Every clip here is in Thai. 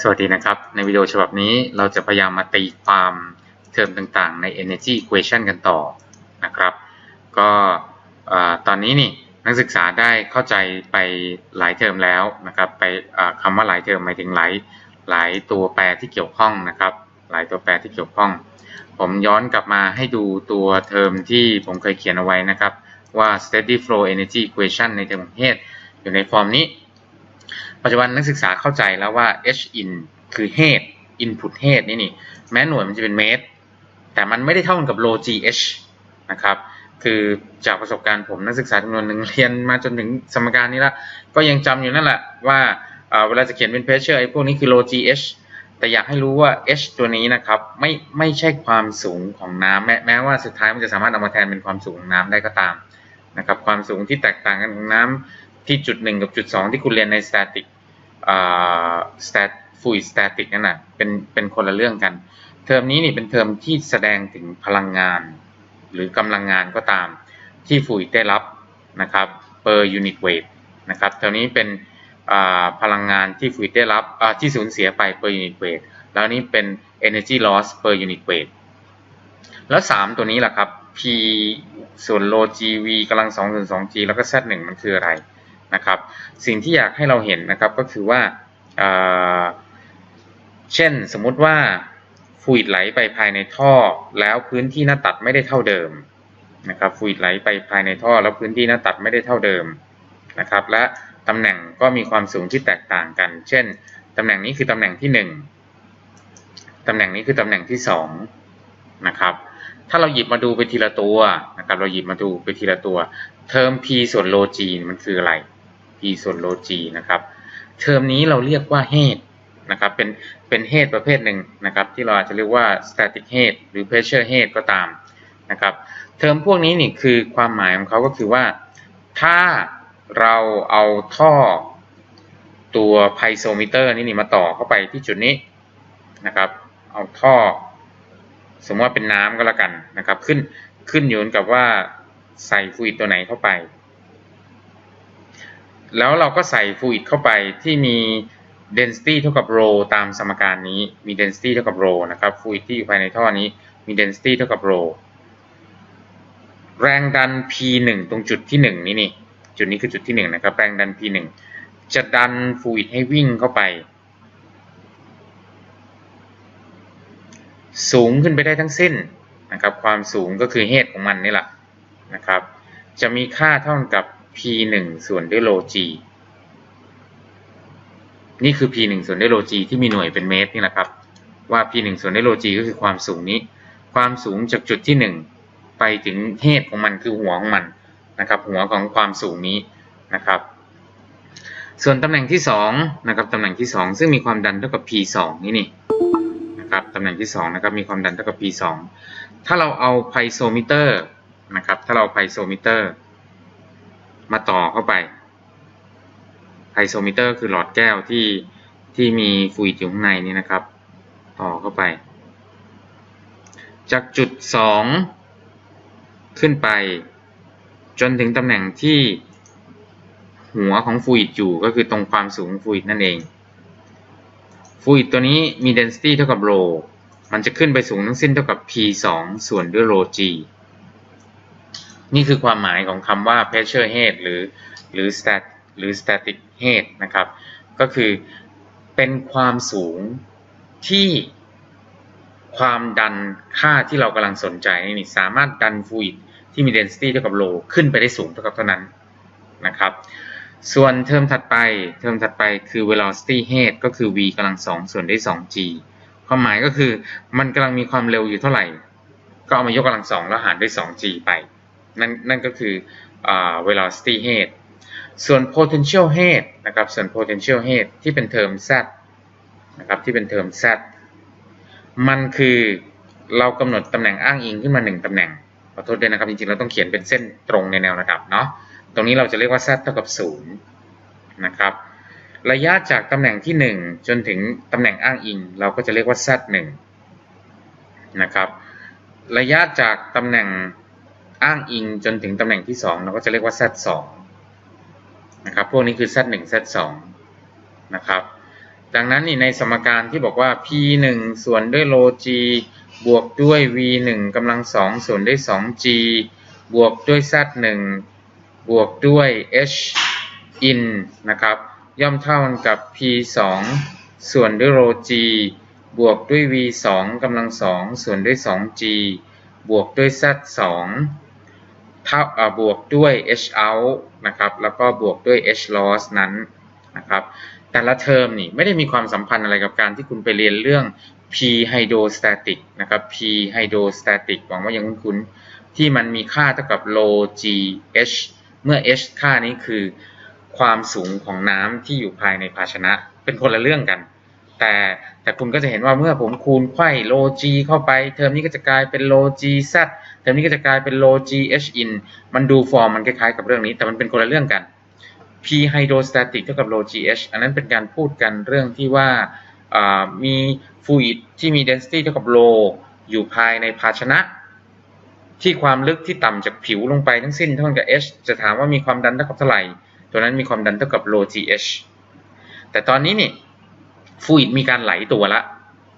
สวัสดีนะครับ ในวิดีโอฉบับนี้เราจะพยายามมาตีความเทอมต่างๆ ใน energy equation กันต่อนะครับ ก็ตอนนี้นี่นักศึกษาได้เข้าใจไปหลายเทอมแล้วนะครับ ไปคำว่าหลายเทอมหมายถึงหลายหลายตัวแปรที่เกี่ยวข้องนะครับ หลายตัวแปรที่เกี่ยวข้อง ผมย้อนกลับมาให้ดูตัวเทอมที่ผมเคยเขียนเอาไว้นะครับ ว่า steady flow energy equation ในเทอมของเหตุอยู่ในฟอร์มนี้ ปัจจุบันนักศึกษาเข้าใจแล้วว่า H in คือ head input head นี่นี่ แม้หน่วยมันจะเป็นเมตร แต่มันไม่ได้เท่ากับ low gh นะครับคือจากประสบการณ์ผมนักศึกษาจำนวนหนึ่งเรียนมาจนถึงสมการนี้ล้วก็ยังจำอยู่นั่นแหละว่าเวลาจะเขียนเป็น pressure ไอ้พวกนี้คือ low gh แต่อยากให้รู้ว่า h ตัวนี้นะครับไม่ไม่ใช่ความสูงของน้ำแม้แม้ว่าสุดท้ายมันจะสามารถเอามาแทนเป็นความสูงของน้ำได้ก็ตามนะครับความสูงที่แตกต่างกันของน้ำที่จุดหนึ่งกับจุดสองที่คุณเรียนใน static อ่า stat fluid static นั่นน่ะเป็นเป็นคนละเรื่องกัน เทอมนี้นี่เป็นเทอมที่แสดงถึงพลังงาน หรือกำลังงานก็ตาม ที่ฟ l ุ i d ได้รับนะครับ per unit weight นะครับเทอมนี้เป็นพลังงานที่ฟ l ุ i d ได้รับที่สูญเสียไป per unit weight แล้วนี้เป็น energy loss per unit weight แล้ว 3 ตัวนี้แหละครับ p ส่วน rho g v กำลัง2ส่วน 2 g แล้วก็ z 1มันคืออะไร นะครับ สิ่งที่อยากให้เราเห็นนะครับก็คือว่าเช่นสมมุติว่าฟลูอิดไหลไปภายในท่อ แล้วพื้นที่หน้าตัดไม่ได้เท่าเดิมนะครับฟลูอิดไหลไปภายในท่อ แล้วพื้นที่หน้าตัดไม่ได้เท่าเดิมนะครับ และตำแหน่งก็มีความสูงที่แตกต่างกัน เช่นตำแหน่งนี้คือตำแหน่งที่ 1ตำแหน่งนี้คือตำแหน่งที่2นะครับถ้าเราหยิบมาดูไปทีละตัวนะครับเราหยิบมาดูไปทีละตัวเทอม p ส่วน rho g มันคืออะไร p ส่วน rho g นะครับ เทอมนี้เราเรียกว่า head นะครับ เป็น เป็น head ประเภทหนึ่งนะครับ ที่เราอาจจะเรียกว่า static head หรือ pressure head ก็ตามนะครับ เทอมพวกนี้นี่คือความหมายของเขาก็คือว่า ถ้าเราเอาท่อตัวไพโซมิเตอร์นี่นี่มาต่อเข้าไปที่จุดนี้นะครับ เอาท่อ สมมติว่าเป็นน้ำก็แล้วกันนะครับ ขึ้นขึ้นอยู่กับว่าใส่ฟลูอิดตัวไหนเข้าไป แล้วเราก็ใส่ฟลูอิดเข้าไปที่มี density เท่ากับ rho ตามสมการนี้มี density เท่ากับ rho นะครับฟลูอิดที่อยู่ภายในท่อนี้มี density เท่ากับ rho แรงดัน P1 ตรงจุดที่ 1 นี้นี่จุดนี้คือจุดที่ 1 นะครับ แรงดัน P1 จะดันฟลูอิดให้วิ่งเข้าไป สูงขึ้นไปได้ทั้งสิ้นนะครับ ความสูงก็คือเหตุของมันนี่แหละนะครับ จะมีค่าเท่ากับ p1 ส่วนด้วยโล g นี่คือ p1 ส่วนด้วยโล g ที่มีหน่วยเป็นเมตรนี่แหละครับ ว่า p1 ส่วนด้วยโล g ก็คือความสูงนี้ ความสูงจากจุดที่ 1 ไปถึงเหตุของมันคือหัวของมันนะครับ หัวของความสูงนี้นะครับ ส่วนตำแหน่งที่2นะครับตำแหน่งที่ 2 ซึ่งมีความดันเท่ากับ p2 นี่นี่นะครับตำแหน่งที่2นะครับมีความดันเท่ากับ p2 ถ้าเราเอาไพโซมิเตอร์นะครับถ้าเราไพโซมิเตอร์ มาต่อเข้าไปไพโซมิเตอร์คือหลอดแก้วที่ที่มีฟลูอิดอยู่ข้างในนี้นะครับ ต่อเข้าไป จากจุด 2 ขึ้นไป จนถึงตำแหน่งที่หัวของฟลูอิดอยู่ก็คือตรงความสูงฟลูอิดนั่นเองฟลูอิดตัวนี้มี density เท่ากับ rho มันจะขึ้นไปสูงทั้งสิ้นเท่ากับ p 2ส่วนด้วย rho g นี่คือความหมายของคำว่า pressure head หรือหรือ stat หรือ static head นะครับ ก็คือเป็นความสูงที่ความดันค่าที่เรากำลังสนใจนี่สามารถดันฟลูอิดที่มี density เท่ากับ rho ขึ้นไปได้สูงเท่ากับเท่านั้นนะครับ ส่วนเทอมถัดไปเทอมถัดไปคือ velocity head ก็คือ v กำลัง2ส่วนด้วย 2g ความหมายก็คือมันกำลังมีความเร็วอยู่เท่าไหร่ ก็เอามายกกำลัง2แล้วหารด้วย 2g ไป นั่นนั่นก็คือ velocity head ส่วน potential head นะครับส่วน potential head ที่เป็นเทอม z นะครับที่เป็นเทอม z มันคือเรากำหนดตำแหน่งอ้างอิงขึ้นมา 1ตำแหน่งขอโทษด้วยนะครับจริงๆเราต้องเขียนเป็นเส้นตรงในแนวระดับเนาะตรงนี้เราจะเรียกว่า z เท่ากับ0นะครับระยะจากตำแหน่งที่ 1 จนถึงตำแหน่งอ้างอิง เราก็จะเรียกว่า z 1นะครับระยะจากตำแหน่ง อ้างอิงจนถึงตำแหน่งที่2เราก็จะเรียกว่า z 2 นะครับ พวกนี้คือ z 1 z 2 นะครับ ดังนั้นนี่ในสมการที่บอกว่า p 1 ส่วนด้วย rho g บวกด้วย v 1 กำลังสองส่วนด้วย 2g บวกด้วย z 1 บวกด้วย h in นะครับ ย่อมเท่ากันกับ p 2 ส่วนด้วย rho g บวกด้วย v 2 กำลังสองส่วนด้วย 2g บวกด้วย z 2 เท่าบวกด้วย h out นะครับแล้วก็บวกด้วย h loss นั้นนะครับแต่ละเทอมนี่ไม่ได้มีความสัมพันธ์อะไรกับการที่คุณไปเรียนเรื่อง p hydrostatic นะครับ p hydrostatic หวังว่ายังคุ้นที่มันมีค่าเท่ากับ rho g h เมื่อ h ค่านี้คือความสูงของน้ำที่อยู่ภายในภาชนะเป็นคนละเรื่องกัน แต่แต่คุณก็จะเห็นว่าเมื่อผมคูณไขว้ rho g เข้าไป เทอมนี้ก็จะกลายเป็น rho g z เทอมนี้ก็จะกลายเป็น rho g h in มันดูฟอร์มมันคล้ายๆกับเรื่องนี้ แต่มันเป็นคนละเรื่องกัน p hydrostatic เท่ากับ rho g h อันนั้นเป็นการพูดกันเรื่องที่ว่ามี fluid ที่มี density เท่ากับ rho อยู่ภายในภาชนะ ที่ความลึกที่ต่ำจากผิวลงไปทั้งสิ้นเท่ากับ h จะถามว่ามีความดันเท่ากับเท่าไหร่ ตัวนั้นมีความดันเท่ากับ rho g h แต่ตอนนี้นี่ ฟลูอิดมีการไหลตัวละ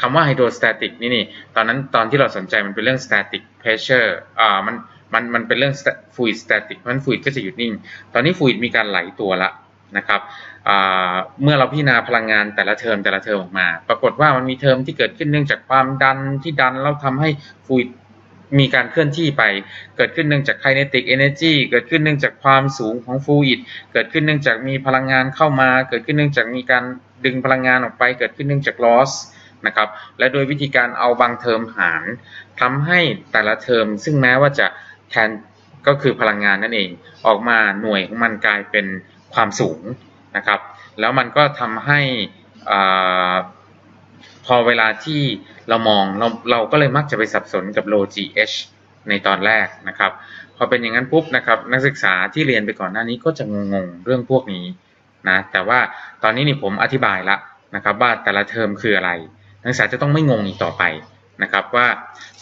คำว่าไฮโดรสแตติกนี่นี่ตอนนั้นตอนที่เราสนใจมันเป็นเรื่องสแตติกเพรสเชอร์อ่ามันมันมันเป็นเรื่อง fluid static เพราะฉะนั้น fluid ก็จะหยุดนิ่ง ตอนนี้ฟลูอิดมีการไหลตัวละนะครับอ่าเมื่อเราพิจารณาพลังงานแต่ละเทอมแต่ละเทอมออกมา ปรากฏว่ามันมีเทอมที่เกิดขึ้นเนื่องจากความดันที่ดันแล้วทำให้ฟลูอิด มีการเคลื่อนที่ไป เกิดขึ้นเนื่องจาก kinetic energy เกิดขึ้นเนื่องจากความสูงของ fluid เกิดขึ้นเนื่องจากมีพลังงานเข้ามา เกิดขึ้นเนื่องจากมีการดึงพลังงานออกไป เกิดขึ้นเนื่องจาก loss นะครับ และโดยวิธีการเอาบางเทอมหารทำให้แต่ละเทอม ซึ่งแม้ว่าจะแทนก็คือพลังงานนั่นเองออกมาหน่วยของมันกลายเป็นความสูงนะครับ แล้วมันก็ทำให้อ่า พอเวลาที่เรามองเราเราก็เลยมักจะไปสับสนกับ low GH ในตอนแรกนะครับ พอเป็นอย่างนั้นปุ๊บนะครับ นักศึกษาที่เรียนไปก่อนหน้านี้ก็จะงงๆเรื่องพวกนี้นะแต่ว่าตอนนี้นี่ผมอธิบายละนะครับ ว่าแต่ละเทอมคืออะไร นักศึกษาจะต้องไม่งงอีกต่อไปนะครับว่า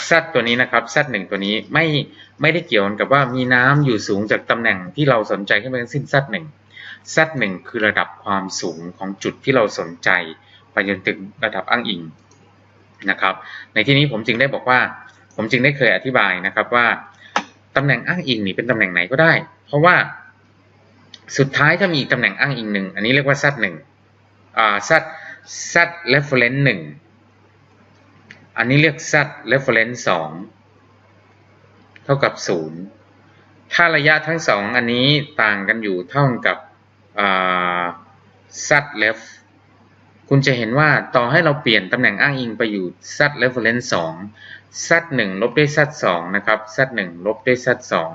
Z ตัวนี้นะครับ Z1 ตัวนี้ไม่ไม่ได้เกี่ยวกับว่ามีน้ำอยู่สูงจากตำแหน่งที่เราสนใจขึ้นไปทั้งสิ้น Z1 Z1 คือระดับความสูงของจุดที่เราสนใจ ไปจนถึงระดับอ้างอิงนะครับ ในที่นี้ผมจึงได้บอกว่า ผมจึงได้เคยอธิบายนะครับว่าตำแหน่งอ้างอิงนี่เป็นตำแหน่งไหนก็ได้ เพราะว่าสุดท้ายถ้ามีตำแหน่งอ้างอิงหนึ่งอันนี้เรียกว่า z หนึ่งอ่า z z reference หนึ่งอันนี้เรียก z reference สองเท่ากับศูนย์ถ้าระยะทั้งสองอันนี้ต่างกันอยู่เท่ากับอ่า z left คุณจะเห็นว่าต่อให้เราเปลี่ยนตำแหน่งอ้างอิงไปอยู่ z reference 2 z 1ลบด้วย z 2นะครับ z 1ลบด้วย z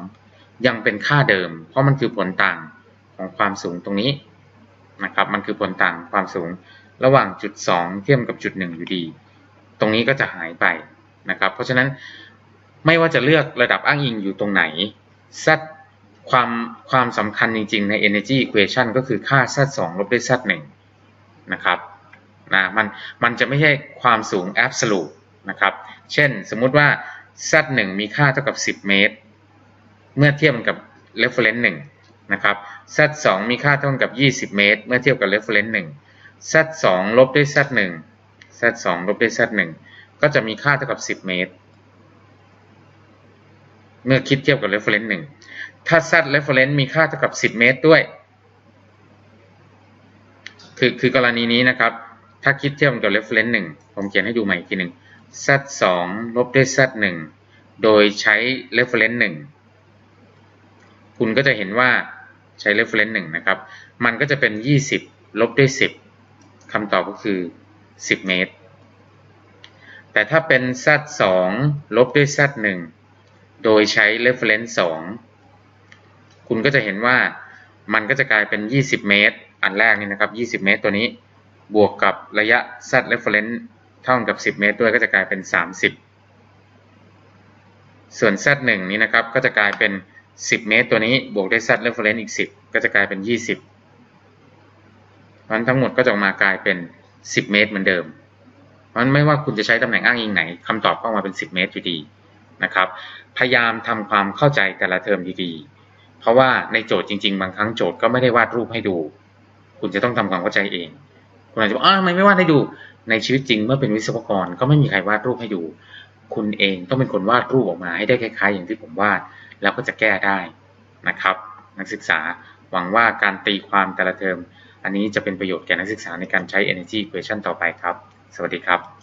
2ยังเป็นค่าเดิม เพราะมันคือผลต่างของความสูงตรงนี้นะครับ มันคือผลต่างความสูงระหว่างจุด 2 เทียบกับจุด 1 อยู่ดี ตรงนี้ก็จะหายไปนะครับ เพราะฉะนั้นไม่ว่าจะเลือกระดับอ้างอิงอยู่ตรงไหน z ความความสำคัญจริงๆใน energy equation ก็คือค่า z 2ลบด้วย z 1นะครับ นะมันมันจะไม่ใช่ความสูง absolute นะครับ เช่นสมมุติว่า z 1มีค่าเท่ากับ 10 เมตร เมื่อเทียบกับ reference 1นะครับ z 2มีค่าเท่ากับ 20 เมตร เมื่อเทียบกับ reference 1 z 2ลบด้วย z 1 z 2ลบด้วย z 1ก็จะมีค่าเท่ากับ 10 เมตร เมื่อคิดเทียบกับ reference 1 ถ้า z reference มีค่าเท่ากับ 10 เมตรด้วย คือคือกรณีนี้นะครับ ถ้าคิดเทียบกับ reference 1ผมเขียนให้ดูใหม่อีกทีหนึ่ง z 2ลบด้วย z 1โดยใช้ reference 1คุณก็จะเห็นว่าใช้ reference 1นะครับ มันก็จะเป็น 20 ลบด้วย 10 คำตอบก็คือ 10 เมตร แต่ถ้าเป็น z 2ลบด้วย z 1โดยใช้ reference 2 คุณก็จะเห็นว่ามันก็จะกลายเป็น 20 เมตร อันแรกนี่นะครับ 20 เมตรตัวนี้ บวกกับระยะ z reference เท่ากับ 10 เมตรด้วยก็จะกลายเป็น 30 ส่วน z 1นี้นะครับก็จะกลายเป็น 10 เมตรตัวนี้บวกด้วย z reference อีก 10 ก็จะกลายเป็น 20เพราะฉะนั้นทั้งหมดก็จะออกมากลายเป็น 10 เมตรเหมือนเดิมเพราะนั้นไม่ว่าคุณจะใช้ตำแหน่งอ้างอิงไหนคำตอบก็ออกมาเป็น 10 เมตรอยู่ดีนะครับพยายามทำความเข้าใจแต่ละเทอมดีๆ เพราะว่าในโจทย์จริง ๆ บางครั้งโจทย์ก็ไม่ได้วาดรูปให้ดู คุณจะต้องทำความเข้าใจเอง คุณอาจจะบอกอ้าวทำไมไม่วาดให้ดู ในชีวิตจริงเมื่อเป็นวิศวกรก็ไม่มีใครวาดรูปให้ดู คุณเองต้องเป็นคนวาดรูปออกมาให้ได้คล้าย ๆ อย่างที่ผมวาด แล้วก็จะแก้ได้นะครับ นักศึกษาหวังว่าการตีความแต่ละเทอม อันนี้จะเป็นประโยชน์แก่นักศึกษาในการใช้ energy equation ต่อไปครับ สวัสดีครับ